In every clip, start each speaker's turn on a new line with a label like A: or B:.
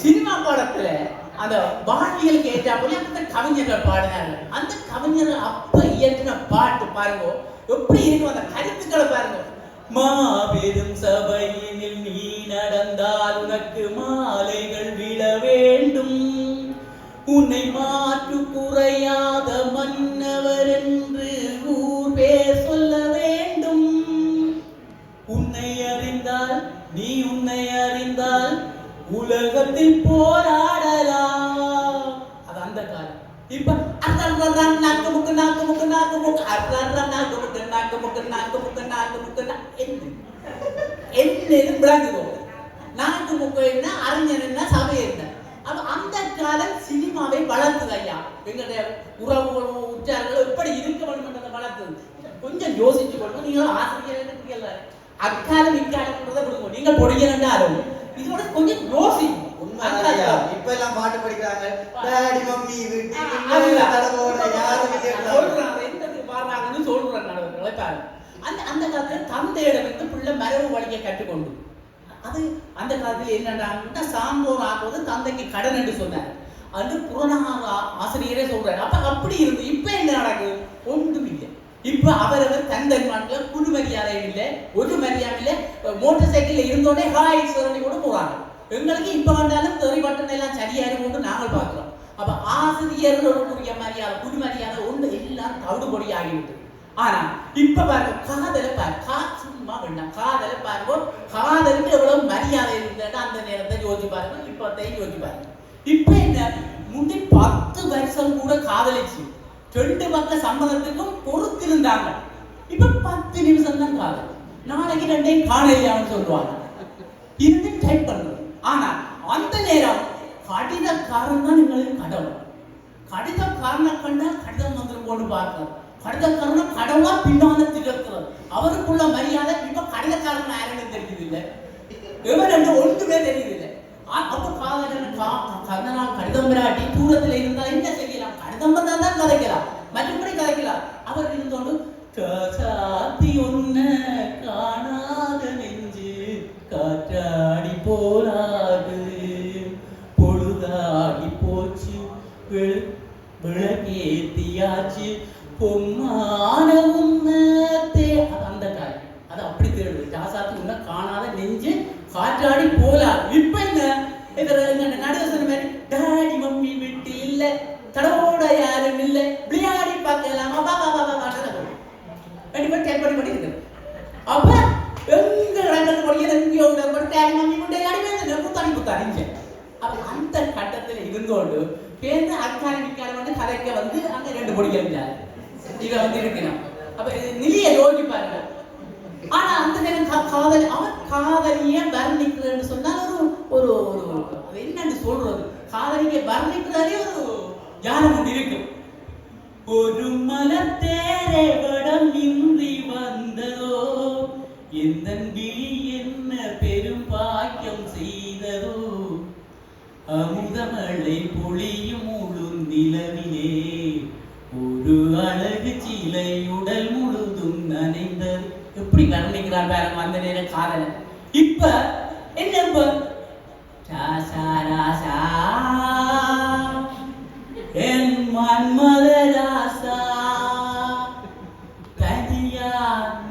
A: Cinema படத்துல அந்த வாழ்வியல் கேட்டா போல அந்த கவிஞர்கள் பாடினார்கள். அந்த கவிஞர்கள் அப்ப இயற்றின பாட்டு பாருங்க. எப்படி இருக்கும் அந்த கருத்துக்களை பாருங்க. மாபெரும் சபையினில் நீ நடந்தால் உனக்கு மாலைகள் விழ வேண்டும். உன்னை மாற்று குறையாத என்ன விளங்குதோ நாக்கு முக்கு என்ன அறிஞர் என்ன சபை என்ன? அப்ப அந்த காலம் சினிமாவை வளர்த்தது ஐயா. எங்களுடைய உறவுகளும் உற்றார்கள் எப்படி இருக்க வேண்டும் வளர்த்தது. கொஞ்சம் யோசிச்சு கொள்ளுங்க. நீங்க ஆசிரியர் அக்காலம் இக்காலம்ன்றதை விடுங்க நீங்க பொடிக்கிறாலும் இதோட கொஞ்சம் யோசிங்க.
B: உண்மையா இப்ப எல்லாம் பாட்டு படிக்கிறாங்க. Daddy mummy. தடவோட யாரும்
A: சொல்றேன், அதை அந்த அந்த காலத்தில் தந்தையிடம் இருந்து பிள்ளை மரபு வழியை கற்றுக்கொண்டு. அது அந்த காலத்தில் என்னன்னா சான்றோர் ஆக்குவது தந்தைக்கு கடன் என்று சொன்னார். அது புறநாக ஆசிரியரே சொல்றாரு. அப்ப அப்படி இருந்து இப்ப என்ன நடக்குது? ஒன்றும் இல்லை இப்ப அவரவர் தந்தை மாட்டில் குழு மரியாதை இல்லை ஒரு மரியாதை இல்லை. மோட்டார் சைக்கிள்ல இருந்தோடனே ஹாய் சொல்லி கூட போறாங்க. எங்களுக்கு இப்ப வந்தாலும் தெரி பட்டன் எல்லாம் சரியா இருக்கும்னு நாங்கள் பார்க்கிறோம். அப்ப ஆசிரியர்களுக்குரிய மரியாதை குழு மரியாதை ஒன்று எல்லாம் தவிடுபொடி ஆகிவிட்டது ஆனா இப்ப பாருங்க காதல பாரு. கா சும்மா வேண்டாம். காதல பாருங்க. காதலுக்கு எவ்வளவு மரியாதை இருந்தது அந்த நேரத்தை யோசி பாருங்க இப்பத்தையும் யோசி பாருங்க. இப்ப என்ன? முந்தி பத்து வருஷம் கூட காதலிச்சு. ரெண்டு பக்க சம்மதத்துக்கும் பொறுத்திருந்தாங்க இப்ப பத்து நிமிஷம் தான் காதல். நாளைக்கு ரெண்டையும் காணலையான்னு சொல்லுவாங்க. இருந்து டைப் பண்ணுறது ஆனா அந்த நேரம் கடிதக்காரன் தான் எங்களுக்கு கடவுள். கடிதக்காரனை கண்டா கடிதம் வந்துடும் போட்டு பார்க்கணும். கடலக்காரனும் கடவுளா பின்னால திகழ்கிறது அவருக்குள்ள மரியாதை இப்ப கடலக்காரன் யாருன்னு தெரியுது எவன் என்று ஒன்றுமே தெரியுது ஆ- அப்ப காதலன் கா கந்தனால் கடிதம் பிராட்டி தூரத்துல இருந்தா காற்றாடி போலாம் இப்ப என்ன இதுல எங்க நடுவசன மாதிரி டாடி மம்மி விட்டு இல்ல தடவோட யாரும் இல்ல. விளையாடி பார்க்கலாம். பா வா பா வா வா. ரெடி பண்ணி டைப் பண்ணி பண்ணிருக்கு அப்ப எங்க இடங்கள் படிக்கிற எங்கேயோ ஒரு டாடி மம்மி விட்டு விளையாடி வந்து குத்தாடி குத்தாடிங்க அப்ப அந்த கட்டத்துல இருந்தோண்டு பேருந்து அக்கால நிக்கால வந்து கதைக்க வந்து அங்க ரெண்டு பொடிகள் இருந்தாரு இத வந்து இருக்கிறான் அப்ப இது நிலைய யோசி பாருங்க. ஆனா அந்த நேரம் காதலி அவன் காதலிய வர்ணிக்கிறன்னு சொன்னால் ஒரு ஒரு ஒரு என்னன்னு சொல்றது? காதலிக்க வர்ணிக்கிறாரே ஒரு ஞானம் ஒன்று இருக்கும் ஒரு மலத்தேரே வடம் இன்றி வந்ததோ எந்த விழி என்ன பெரும் பாக்கியம் செய்ததோ அமுதமழை பொழியும் முழு நிலவிலே ஒரு அழகு சிலை உடல் முழுதும் நனைந்தது. எப்படி வர்ணிக்கிறார் பாருங்க அந்த நேரம் காதலன். இப்ப என்ன இப்ப? என் மன்மத ராசா தனியா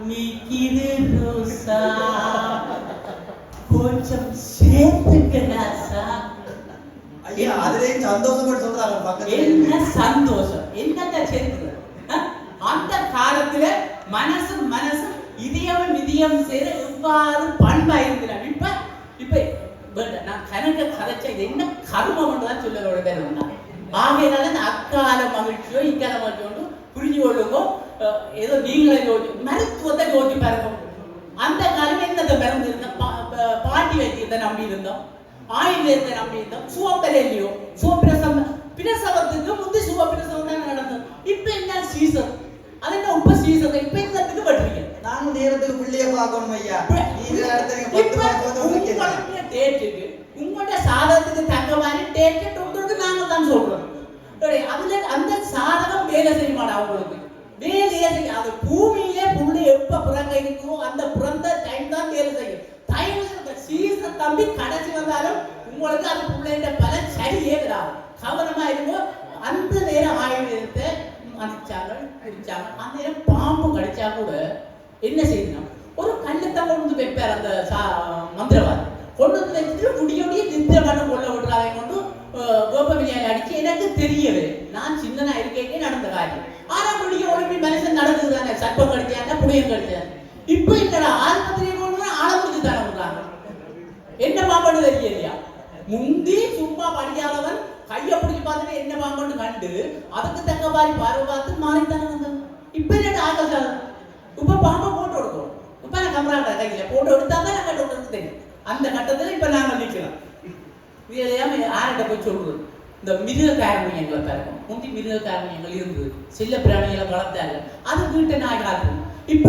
A: நிக்கிது ரோசா. கொஞ்சம் சேர்த்துக்க ராசா
B: ஐயா அதுலயும் சந்தோஷப்பட்டு சொல்றாங்க
A: என்ன சந்தோஷம்? என்னங்க சேர்க்குது அஹ்? அந்த காலத்துல மனசு மனசு இதயம் சேர எவ்வாறு பண்பாயிருக்கிறான் இப்ப இப்ப நான் கணக்க கதைச்ச இது என்ன கர்மம் தான் சொல்ல விட ஆகையினால இந்த அக்கால மகிழ்ச்சியோ இக்கால மகிழ்ச்சியோ புரிஞ்சு கொள்ளுங்கோ. ஏதோ நீங்களே யோசி மருத்துவத்தை யோசிச்சு பாருங்க. அந்த காலம் என்னத்தை மருந்து இருந்தோம் பாட்டி வைத்தியத்தை நம்பி இருந்தோம். ஆயுர்வேதத்தை நம்பி இருந்தோம். சுவப்பல இல்லையோ? சுவப்பிரசம் பிரசவத்துக்கு முந்தி சுவப்பிரசவம் தான் நடந்தது. இப்ப என்ன சீசன் அது என்ன உப்ப சீசன் இப்ப என்னத்துக்கு வெட்டுறீங்க
B: நானும் நேரத்துக்கு பிள்ளைய பார்க்கணும் ஐயா நீ இந்த இடத்துல நீங்க பத்து
A: இப்ப
B: மாசம் வந்து உங்களுக்கு என்ன?
A: உங்களுடைய டேட்டுக்கு உங்களோட சாதகத்துக்கு தக்க மாதிரி டேட்டு டொக்டருக்கு நாங்க தான் சொல்றோம். அதுல அந்த சாதகம் வேலை செய்யுமாடா உங்களுக்கு? வேலையே செய்ய அது பூமியிலே புள்ளி எப்ப இருக்குமோ அந்த பிறந்த டைம் தான் வேலை செய்யும். டைம் சீசன் தம்பி கடைசி வந்தாலும் உங்களுக்கு அது பிள்ளைன்ற பல சரி ஏதுறாங்க கவனமா இருக்கும் அந்த நேரம் ஆயுர்வேதத்தை மதிச்சாங்க பிடிச்சாங்க அந்த நேரம் பாம்பு கடிச்சா கூட என்ன செய்யணும்? ஒரு கல்லுத்தான் கொண்டு வந்து வைப்பார் அந்த சா- மந்திரவாதி. கொண்டு வந்து வச்சுட்டு முடியோடைய நித்திர பண்ண கொள்ள விடுறாங்க கொண்டு கோபமிலியால் அடிச்சு எனக்கு தெரியவே. நான் சின்னனா இருக்கேன் நடந்த காரியம். ஆனா முடிய உடம்பு மனுஷன் நடந்தது தானே சர்ப்பம் கடிச்சாங்க புளியம் கடிச்சாங்க இப்ப என்னடா ஆஸ்பத்திரியை கொண்டு போய் முடிச்சு தானே விடுறாங்க என்ன பாம்பு தெரியலையா முந்தி சும்மா படிக்காதவன் கையை பிடிச்சி பார்த்துட்டு என்ன பாம்புன்னு கண்டு அதுக்கு தக்க மாதிரி பார்வை பார்த்து மாறித்தானே வந்தது இப்ப என்ன ஆகாசாலம் இப்ப பாம்பை நான் கமராட்ட கையில போட்டு எடுத்தா தான் நாங்க டாக்டருக்கு தெரியும். அந்த கட்டத்துல இப்ப நாங்க நிக்கலாம். இதெல்லாம் யார்கிட்ட போய் சொல்றது இந்த மிருக காரணியங்களை பிறக்கும் முந்தி மிருக காரணியங்கள் இருந்தது. செல்ல பிராணிகளை வளர்த்தாங்க. அது வீட்டை நாய் காக்கும் இப்ப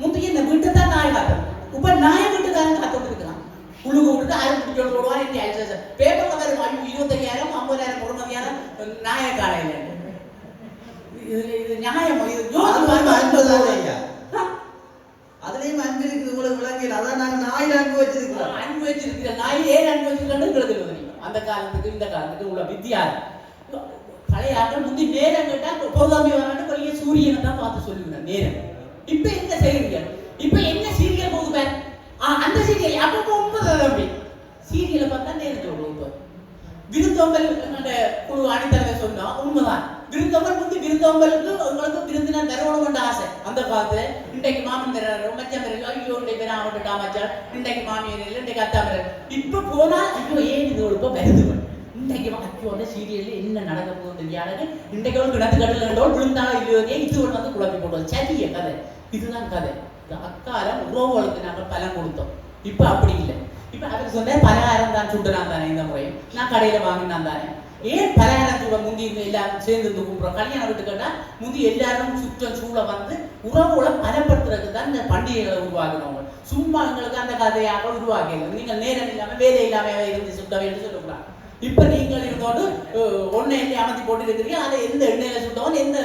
A: முந்தைய இந்த வீட்டை தான் நாய் காக்கும் இப்ப நாய வீட்டுக்காரன் காத்துட்டு புழுகு விட்டுட்டு ஆயிரம் பிடிச்சோடு போடுவான் என்ன ஆயிடுச்சு பேப்பர்ல வேற ஐயோ இருபத்தையாயிரம் ஐம்பதாயிரம் பொறுமதியான நாய காலையில இது இது நியாயம்? இது ஜோதி
B: இருக்குது உங்களுக்கு விளங்கல அதான் நாங்க நாயில் அன்பு வச்சிருக்கிறோம்.
A: அன்பு வச்சிருக்கிற நாய் ஏன் அன்பு அந்த காலத்துக்கு இந்த காலத்துக்கு உள்ள வித்தியாசம். பழைய ஆட்கள் முந்தி நேரம் கேட்டா பௌதாமி வரான்னு பெரிய சூரியனை தான் பார்த்து சொல்லுவேன் நேரம். இப்ப என்ன செய்றீங்க? இப்ப என்ன சீரியல் போகுது ஆ, அந்த சீரியல் அப்ப ஒன்பது தம்பி சீரியலை பார்த்தா நேரம் சொல்லுவோம் விருந்தோம்பல் அந்த குழு அணித்தலைவர் சொன்னா உண்மைதான். விருந்தவர் வந்து விருந்தவங்களுக்கு உங்களுக்கு விருந்தினா தரணும் தரணும்னு ஆசை. அந்த காலத்துல இன்றைக்கு மாமன் தர்றாரு மச்சான் தர்றாரு ஐயோ இன்றைக்கு பேர் அவன்கிட்ட மச்சான் இன்றைக்கு மாமியார் இல்லை இன்றைக்கு அத்தா தர்றாரு இப்ப போனா ஐயோ ஏன் இது இப்ப வருது? இன்றைக்கு ஐயோ அந்த சீரியல்ல என்ன நடக்க போகுது தெரியாது இன்றைக்கு ஒரு கிணத்து கடல் விழுந்தாலும் இல்லையோ இது ஒன்று வந்து குழப்பி போடுவது சரிய கதை. இதுதான் கதை. இந்த அக்காலம் உறவுகளுக்கு நாங்கள் பலன் கொடுத்தோம். இப்போ அப்படி இல்லை. இப்போ அவர் சொன்னேன் பலகாரம் தான் சுட்டுறான் தானே இந்த முறையும் நான் கடையில் வாங்கினான் தானே ஏன் பலகாரம் முந்தி எல்லாரும் சேர்ந்து இருந்து கும்பிடுறோம்? கல்யாணம் விட்டு கேட்டா முந்தி எல்லாரும் சுற்றம் சூழ வந்து உறவுகளை பலப்படுத்துறதுக்கு தான் இந்த பண்டிகைகளை உருவாக்குறவங்க சும்மா எங்களுக்கு அந்த கதையாக உருவாக்கல நீங்கள் நேரம் இல்லாம வேலை இல்லாம இருந்து சுட்ட வேண்டும் சொல்லக்கூடாது இப்ப போட்டு இருந்தோடு எண்ணெய் அமர்த்தி போட்டுருக்கிறீங்க அதை எந்த எண்ணெயில சுட்டவன் எந்த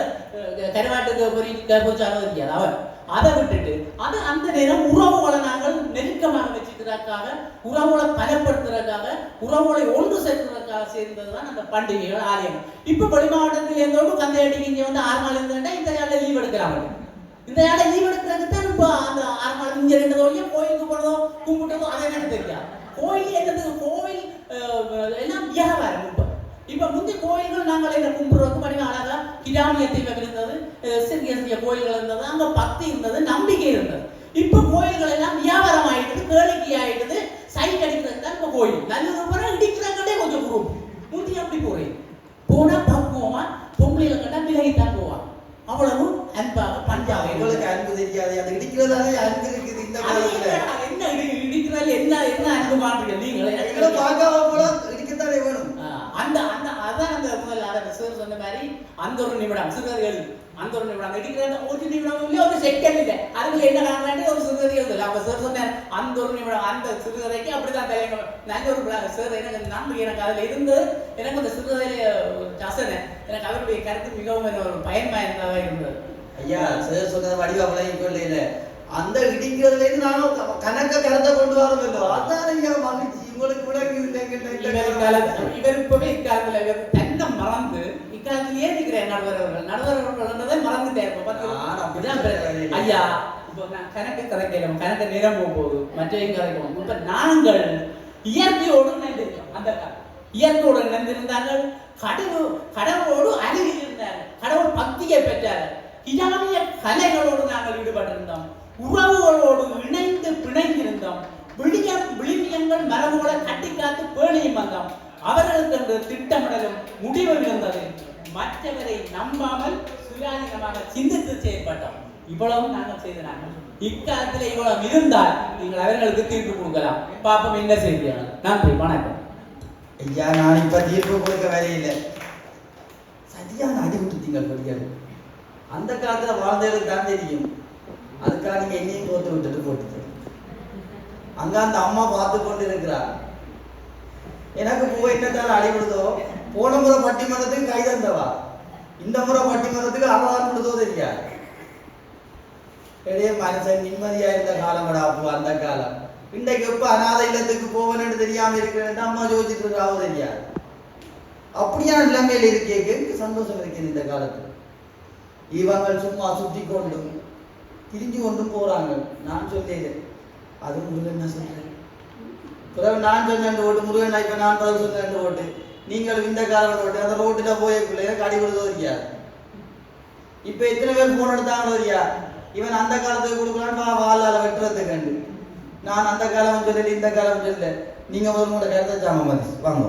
A: கருவாட்டுக்கு பொறி பொறிச்சாலும் இருக்காது அவன் அதை விட்டுட்டு அது அந்த நேரம் உறவுகளை நாங்கள் நெருக்கமாக வச்சுக்கிறதுக்காக உறவுகளை பலப்படுத்துறதுக்காக உறவுகளை ஒன்று சேர்க்கிறதுக்காக சேர்ந்ததுதான் அந்த பண்டிகைகள் ஆலயம். இப்ப வெளி மாவட்டத்தில் இருந்தோடு கந்தையடிக்கு இங்க வந்து ஆறு நாள் இருந்தா இந்த நாளில் லீவ் எடுக்கிறாங்க. இந்த நாளில் லீவ் எடுக்கிறதுக்கு தான் இப்போ அந்த ஆறு நாள் இங்க ரெண்டு தோழியும் கோயிலுக்கு போனதோ கும்பிட்டதோ அதை நடத்திருக்கா கோயில் என்னது கோவில் எல்லாம் வியாபாரம். இப்ப முந்தி கோயில்கள் நாங்கள் என்ன கும்பிடுறதுக்கு படிவம் அழகா கிராமிய தெய்வம் இருந்தது சிறிய சிறிய கோயில்கள் இருந்தது அங்க பக்தி இருந்தது நம்பிக்கை இருந்தது. இப்ப கோயில்கள் எல்லாம் வியாபாரம் ஆயிடுது கேளிக்கை ஆயிடுது சைட் அடிக்கிறது தான் இப்ப கோயில். நல்லது பிறகு இடிக்கிறாங்களே கொஞ்சம் குரூப். முந்தி அப்படி போறேன். போனா பக்குவமா பொம்பளைகளை கண்டா விலகித்தான் போவான். அவ்வளவு அன்பாக பண்பாக
B: உங்களுக்கு அன்பு தெரியாது. அது இடிக்கிறதாலே அன்பு இருக்குது இந்த காலத்துல.
A: என்ன என்ன இடி- இடிக்கிறாள் என்ன என்ன அன்பு மாற்றீங்க நீங்கள்.
B: பார்க்காம கூட இடிக்கத்தானே வேணும்
A: ஆஹ் அந்த அந்த அதான் அந்த முதல்ல அந்த சார் சொன்ன மாதிரி அந்த ஒரு நிமிடம் சிறுகதை எழுது அந்த ஒரு நிமிடம் இடிக்கிற ஒரு நிமிடம் இல்லை ஒரு செகண்ட் இல்லை அதுல என்ன காரணம் ஒரு சிறுகதை எழுதல அப்ப சார் சொன்னார் அந்த ஒரு நிமிடம் அந்த சிறுகதைக்கு அப்படிதான் தலைங்க நல்ல ஒரு. சார் எனக்கு நன்றி எனக்கு அதுல இருந்து எனக்கு அந்த சிறுகதையில ரசனை எனக்கு அவருடைய கருத்து மிகவும் ஒரு பயன்பாயதாக இருந்தது
B: ஐயா சார் சொன்னது வடிவா விளங்கி கொள்ளையில அந்த இடிக்கிறதுல இருந்து நானும் கணக்க கருத்தை கொண்டு வரோம் அதான் ஐயா மகிழ்ச்சி. உங்களுக்கு விளங்கி
A: இவர் இப்பவே இக்காலத்துல மறந்து இக்காலத்திலேயே இருக்கிறேன் நடுவரவர்கள். நடுவரவர்கள்ன்றதை மறந்துட்டே இருப்போம்.
B: நான் அப்படி
A: இதான் பிரச்சனை. ஐயா இப்போ நான் கணக்கு கதைக்கலாம் கணக்கு நேரம் போக போகுது மற்றையும் கதைக்கலாம் இப்ப நாங்கள் இயற்கையோடு நினைந்திருக்கோம் அந்த காலம். இயற்கையோடு நினைந்திருந்தார்கள் கடவுள் கடவுளோடு அருகில் இருந்தார்கள் கடவுள் பக்தியை பெற்றார்கள் இஸ்லாமிய கலைகளோடு நாங்கள் ஈடுபட்டிருந்தோம். உறவுகளோடு இணைந்து பிணைந்திருந்தோம். விழியம் விளிமியங்கள் மரபுகளை கட்டி காத்து பேணியும் வந்தோம். அவர்களுக்கு என்று திட்டமிடலும் முடிவும் இருந்தது மற்றவரை நம்பாமல் சுயாதீனமாக சிந்தித்து செயல்பட்டோம் இவ்வளவு நாங்கள் செய்தாங்க இக்காலத்தில் இவ்வளவு இருந்தால் நீங்கள் அவர்களுக்கு தீர்ப்பு கொடுக்கலாம். பாப்போம் என்ன செய்கிறாங்க நன்றி வணக்கம்.
B: ஐயா நான் இப்ப தீர்ப்பு கொடுக்க வேலையில்லை சரியான அடி விட்டுட்டீங்க படிக்காது அந்த காலத்துல வாழ்ந்தவர்களுக்கு தான் தெரியும். அதுக்காக நீங்க என்னையும் கோத்து விட்டுட்டு போட்டு அங்க அந்த அம்மா பார்த்து கொண்டு இருக்கிறார் எனக்கு பூ என்னத்தால் அடி போன முறை பட்டிமன்றத்துக்கு கை தந்தவா? இந்த முறை பட்டிமன்றத்துக்கு அவதாரம் கொடுத்தோ தெரியாது இடையே மனுஷன் நிம்மதியா இருந்த காலம் அப்போ அந்த காலம். இன்றைக்கு எப்ப அநாத இல்லத்துக்கு போவனு தெரியாம இருக்கிறேன் அம்மா யோசிச்சுட்டு இருக்காவோ தெரியாது அப்படியா நிலைமையில இருக்கேக்கு சந்தோஷம் இருக்குது இந்த காலத்துல? இவங்கள் சும்மா சுத்தி கொண்டும் திரிஞ்சு கொண்டு போறாங்க. நான் சொல்லேன் அது முருகன் என்ன சொல்றேன் பிறகு நான் சொன்னேன் ஓட்டு முருகன் இப்ப நான் பதில் ரெண்டு ஓட்டு. நீங்கள் இந்த காலம் ஓட்டு அந்த ரோட்டுல போய் பிள்ளைங்க கடி கொடுத்தது இப்போ இப்ப எத்தனை பேர் போன் எடுத்தாங்களோ இல்லையா இவன் அந்த காலத்துக்கு கொடுக்கலான்னு வாழால வெட்டுறது கண்டு. நான் அந்த காலம் சொல்லல இந்த காலம் சொல்லல நீங்க ஒரு மூணு கருத்தை ஜாம மாதிரி வாங்க.